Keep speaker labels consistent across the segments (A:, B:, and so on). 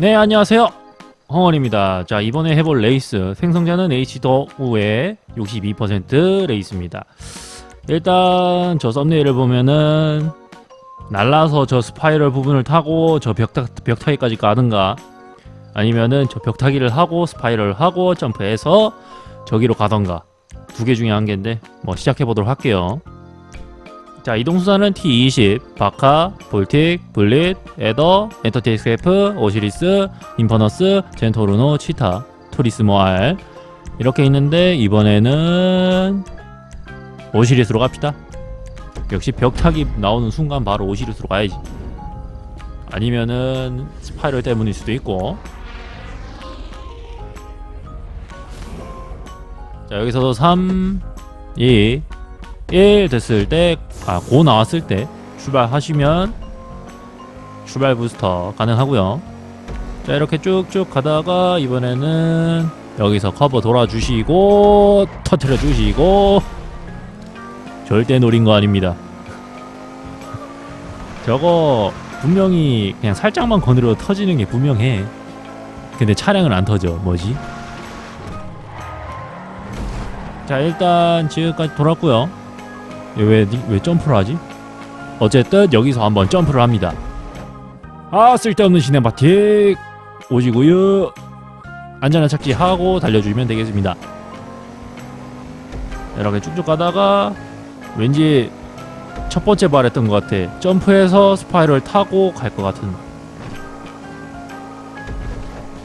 A: 네 안녕하세요. 헝얼입니다. 자 이번에 해볼 레이스 생성자는 H2의 62% 레이스입니다. 일단 저 썸네일을 보면은 날라서 저 스파이럴 부분을 타고 저 벽타, 벽타기까지 가든가 아니면은 저 벽타기를 하고 스파이럴 하고 점프해서 저기로 가던가. 두 개 중에 한 개인데 뭐 시작해 보도록 할게요 자 이동수단은 T20, 바카, 볼틱, 블릿, 에더, 엔터테이스케프, 오시리스, 인퍼너스, 젠토르노, 치타, 토리스 모알. 이렇게 있는데 이번에는 오시리스로 갑시다. 역시 벽타기 나오는 순간 바로 오시리스로 가야지. 아니면은 스파이럴 때문일 수도 있고. 자 여기서도 3 2 1 됐을 때, 아, 고 나왔을 때 출발하시면 출발 부스터 가능하고요. 자, 이렇게 쭉쭉 가다가 이번에는 여기서 커버 돌아주시고 터트려 주시고 절대 노린 거 아닙니다. 저거 분명히 그냥 살짝만 거느려 터지는 게 분명해. 근데 차량은 안 터져. 뭐지? 자, 일단 지금까지 돌았고요. 왜, 왜 점프를 하지? 어쨌든 여기서 한번 점프를 합니다. 아 쓸데없는 시네마틱 오지구요. 안전한 착지하고 달려주면 되겠습니다. 이렇게 쭉쭉 가다가 왠지 첫 번째 말했던 것 같아. 점프해서 스파이럴 타고 갈 것 같은.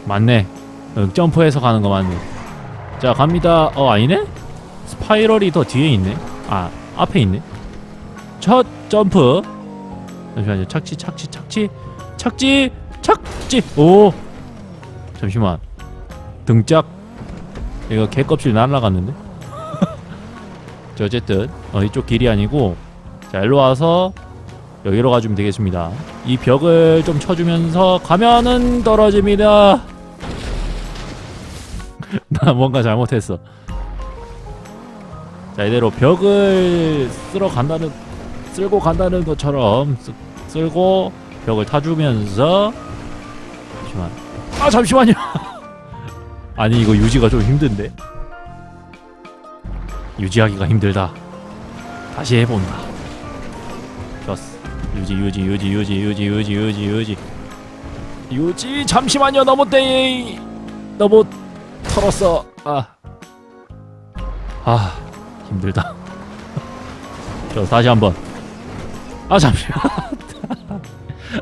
A: 맞네. 응, 점프해서 가는 거 맞네. 자 갑니다. 어 아니네? 스파이럴이 더 뒤에 있네. 아 앞에 있네. 첫 점프. 잠시만요. 착지, 착지, 착지, 착지, 착지. 오. 잠시만. 등짝. 이거 개껍질 날라갔는데. 자, 어쨌든 어, 이쪽 길이 아니고 자 일로 와서 여기로 가주면 되겠습니다. 이 벽을 좀 쳐주면서 가면은 떨어집니다. 나 뭔가 잘못했어. 자 이대로 벽을 쓸어 간다는 쓸고 간다는 것처럼 쓰, 쓸고 벽을 타주면서 잠시만. 아 잠시만요. 아니 이거 유지가 좀 힘든데? 유지하기가 힘들다. 다시 해본다. 좋았어. 유지 유지 유지 유지 유지 유지 유지 유지. 유지 잠시만요. 너무 떼 너무 털었어. 아. 아, 힘들다. 저 다시 한번. 아 잠시만.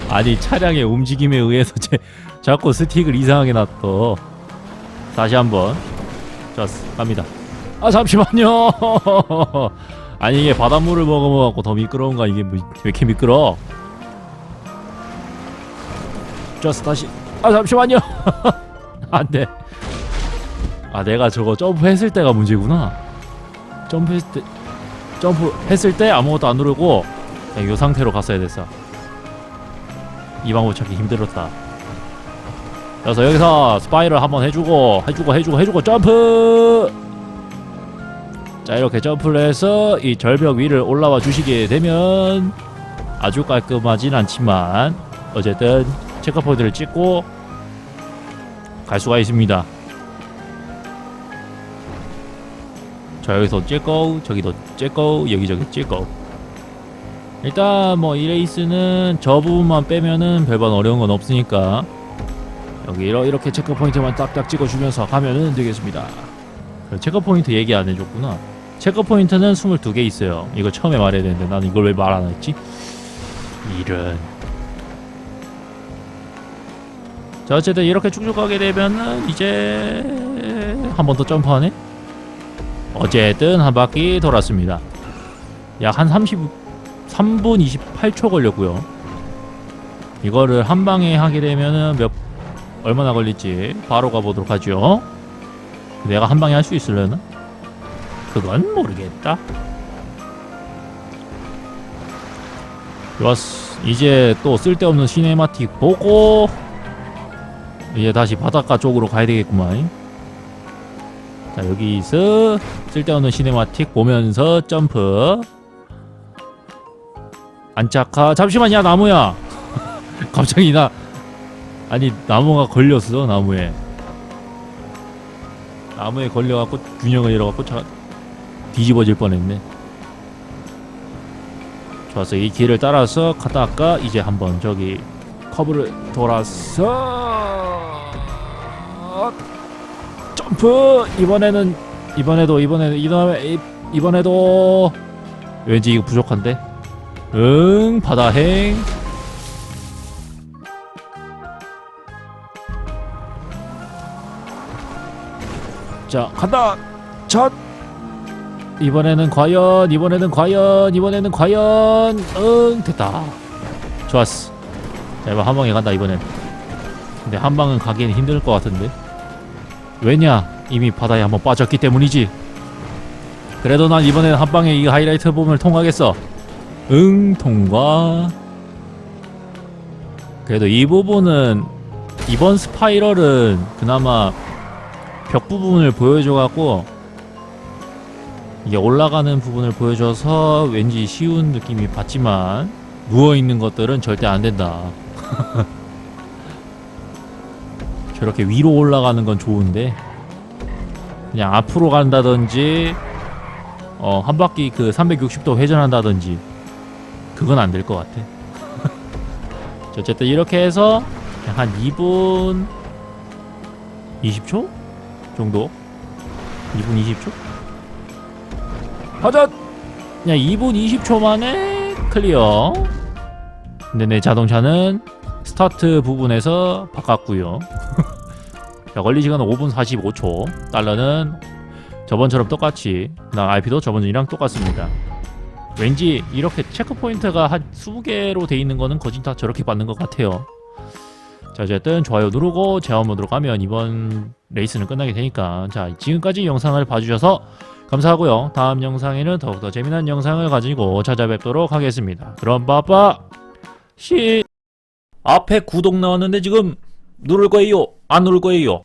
A: 아니 차량의 움직임에 의해서 제 자꾸 스틱을 이상하게 놨어. 다시 한번. 좋았어. 갑니다. 아 잠시만요. 아니 이게 바닷물을 먹어먹고 더 미끄러운가 이게 뭐, 왜 이렇게 미끄러? 좋았어 다시. 아 잠시만요. 안돼. 아 내가 저거 점프했을 때가 문제구나. 점프했을 때 점프했을 때 아무것도 안 누르고 그냥 이 상태로 갔어야 됐어. 이 방법 찾기 힘들었다. 그래서 여기서 스파이럴 한번 해주고 해주고 해주고 해주고 점프. 자 이렇게 점프를 해서 이 절벽 위를 올라와 주시게 되면 아주 깔끔하진 않지만 어쨌든 체크포인트를 찍고 갈 수가 있습니다. 자 여기서 찔꺼 저기도 찔꺼 여기저기 찔꺼 일단 뭐 이 레이스는 저 부분만 빼면은 별반 어려운 건 없으니까 여기 이렇게 체크포인트만 딱딱 찍어주면서 가면은 되겠습니다. 체크포인트 얘기 안 해줬구나. 체크포인트는 22개 있어요. 이거 처음에 말해야 되는데 난 이걸 왜 말 안 했지? 이런. 자 어쨌든 이렇게 쭉쭉 가게 되면은 이제 한 번 더 점프하네 어쨌든 한 바퀴 돌았습니다. 약 한 30, 3분 28초 걸렸고요. 이거를 한 방에 하게 되면은 몇 얼마나 걸릴지 바로 가보도록 하죠. 내가 한 방에 할 수 있으려나? 그건 모르겠다. 좋았어. 이제 또 쓸데없는 시네마틱 보고 이제 다시 바닷가 쪽으로 가야 되겠구만. 자 여기서 쓸데없는 시네마틱 보면서 점프. 안착하. 잠시만 야 나무야. 갑자기 나 아니 나무가 걸렸어 나무에. 나무에 걸려갖고 균형을 잃어갖고 차 뒤집어질 뻔했네. 좋았어 이 길을 따라서 가다가 이제 한번 저기 커브를 돌아서 점프 이번에는 이번에도 이번에도 이번에 이번에도. 왠지 이거 부족한데? 응 바다행. 자 간다. 첫. 이번에는 과연 이번에는 과연 이번에는 과연. 응 됐다. 좋았어. 자 이번 한 방에 간다 이번엔. 근데 한 방은 가기엔 힘들 것 같은데 왜냐? 이미 바다에 한번 빠졌기 때문이지. 그래도 난 이번에는 한 방에 이 하이라이트 부분을 통과하겠어. 응 통과. 그래도 이 부분은 이번 스파이럴은 그나마 벽 부분을 보여줘갖고 이게 올라가는 부분을 보여줘서 왠지 쉬운 느낌이 받지만 누워있는 것들은 절대 안 된다 저렇게 위로 올라가는 건 좋은데 그냥 앞으로 간다든지 어, 한 바퀴 그 360도 회전한다든지 그건 안 될 것 같아. 자, 어쨌든 이렇게 해서 한 2분 20초 정도? 2분 20초? 하자! 그냥 2분 20초 만에 클리어. 근데 내 자동차는 스타트 부분에서 바꿨고요. 자, 걸리 시간은 5분 45초. 달러는 저번처럼 똑같이 그다음 IP도 저번이랑 똑같습니다. 왠지 이렇게 체크 포인트가 한 20개로 돼 있는 거는 거진 다 저렇게 받는 것 같아요. 자, 어쨌든 좋아요 누르고 제어 모드로 가면 이번 레이스는 끝나게 되니까 자, 지금까지 영상을 봐주셔서 감사하고요. 다음 영상에는 더욱더 재미난 영상을 가지고 찾아뵙도록 하겠습니다. 그럼 빠빠 시 앞에 구독 나왔는데 지금 누를 거예요? 안 누를 거예요?